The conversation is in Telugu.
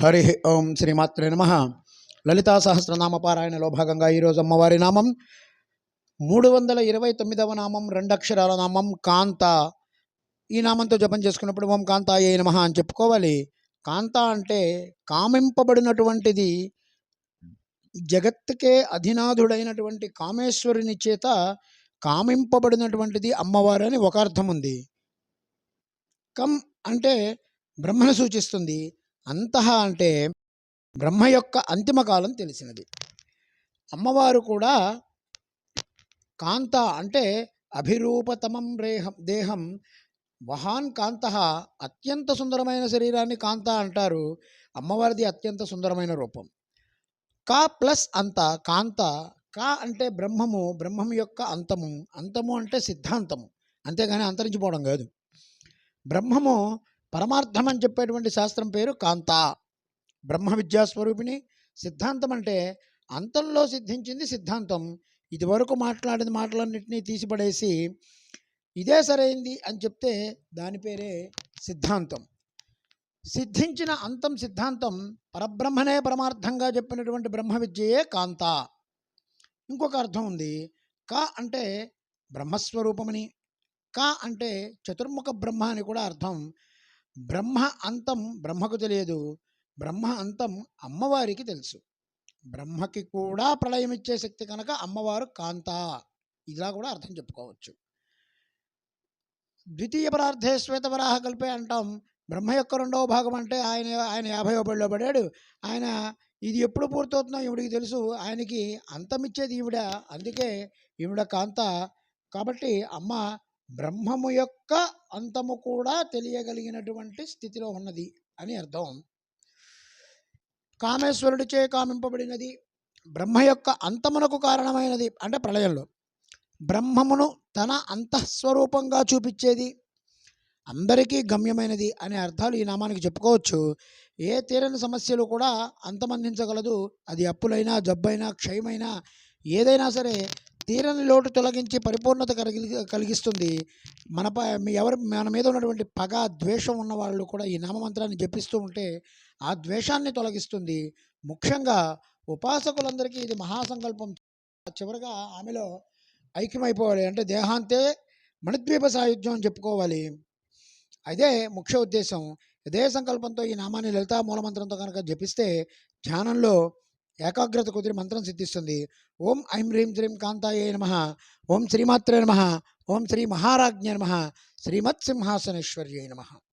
హరి ఓం శ్రీమాత్రే నమ. లలితా సహస్రనామ పారాయణలో భాగంగా ఈరోజు అమ్మవారి నామం మూడు వందల ఇరవై తొమ్మిదవ నామం రెండక్షరాల నామం కాంత. ఈ నామంతో జపం చేసుకున్నప్పుడు ఓం ఏ నమ అని చెప్పుకోవాలి. కాంత అంటే కామింపబడినటువంటిది జగత్తుకే అధినాథుడైనటువంటి కామేశ్వరుని చేత కామింపబడినటువంటిది అమ్మవారు అని ఒక అర్థం ఉంది. కం అంటే బ్రహ్మను సూచిస్తుంది. అంతః అంటే బ్రహ్మ యొక్క అంతిమ కాలం తెలిసినది. అమ్మవారు కూడా కాంత అంటే అభిరూపతమం రేహం దేహం వహాన్ కాంత అత్యంత సుందరమైన శరీరాన్ని కాంత అంటారు. అమ్మవారిది అత్యంత సుందరమైన రూపం. కా ప్లస్ అంత కాంత కా అంటే బ్రహ్మము బ్రహ్మం యొక్క అంతము అంతము అంటే సిద్ధాంతము. అంతేగాని అంతరించిపోవడం కాదు. బ్రహ్మము పరమార్థం అని చెప్పేటువంటి శాస్త్రం పేరు కాంత. బ్రహ్మ విద్యాస్వరూపిణి. సిద్ధాంతం అంటే అంతంలో సిద్ధించింది సిద్ధాంతం. ఇదివరకు మాట్లాడిన మాటలన్నింటినీ తీసిపడేసి ఇదే సరైంది అని చెప్తే దాని పేరే సిద్ధాంతం. సిద్ధించిన అంతం సిద్ధాంతం పరబ్రహ్మనే పరమార్థంగా చెప్పినటువంటి బ్రహ్మ విద్యయే కాంత. ఇంకొక అర్థం ఉంది. కా అంటే బ్రహ్మస్వరూపమని. కా అంటే చతుర్ముఖ బ్రహ్మ అని కూడా అర్థం. బ్రహ్మ అంతం బ్రహ్మకు తెలియదు. బ్రహ్మ అంతం అమ్మవారికి తెలుసు. బ్రహ్మకి కూడా ప్రళయం ఇచ్చే శక్తి కనుక అమ్మవారు కాంత. ఇలా కూడా అర్థం చెప్పుకోవచ్చు. ద్వితీయ పరార్థే శ్వేతవరాహ కలిపే అంటాం. బ్రహ్మ యొక్క రెండవ భాగం అంటే ఆయన ఆయన యాభై బడిలో పడాడు. ఆయన ఇది ఎప్పుడు పూర్తవుతుందో ఈవిడికి తెలుసు. ఆయనకి అంతమిచ్చేది ఈవిడ. అందుకే ఈవిడ కాంత. కాబట్టి అమ్మ బ్రహ్మము యొక్క అంతము కూడా తెలియగలిగినటువంటి స్థితిలో ఉన్నది అని అర్థం. కామేశ్వరుడిచే కామింపబడినది బ్రహ్మ యొక్క అంతమునకు కారణమైనది అంటే ప్రళయంలో. బ్రహ్మమును తన అంతఃస్వరూపంగా చూపించేది అందరికీ గమ్యమైనది అనే అర్థాలు ఈ నామానికి చెప్పుకోవచ్చు. ఏ తీరని సమస్యలు కూడా అంతమందించగలదు. అది అప్పులైనా జబ్బైనా క్షయమైనా ఏదైనా సరే తీరని లోటు తొలగించి పరిపూర్ణత కలిగి కలిగిస్తుంది. మన ప ఎవరు మన మీద ఉన్నటువంటి పగ ద్వేషం ఉన్న వాళ్ళు కూడా ఈ నామమంత్రాన్ని జపిస్తూ ఉంటే ఆ ద్వేషాన్ని తొలగిస్తుంది. ముఖ్యంగా ఉపాసకులందరికీ ఇది మహాసంకల్పం. చివరిగా ఆమెలో ఐక్యమైపోవాలి. అంటే దేహాంతే మణిద్వీప సాయుధ్యం అని చెప్పుకోవాలి. అదే ముఖ్య ఉద్దేశం. ఇదే సంకల్పంతో ఈ నామాన్ని లలితా మూలమంత్రంతో కనుక జపిస్తే ధ్యానంలో ఏకాగ్రత కుదిరి మంత్రం సిద్ధిస్తుంది. ఓం ఐం హ్రీం శ్రీం కాంతాయ నమ. ఓం శ్రీమాత్రే నమ. ఓం శ్రీ మహారాజ్ఞ నమ. శ్రీమత్ సింహాసనేశ్వర్యై నమ.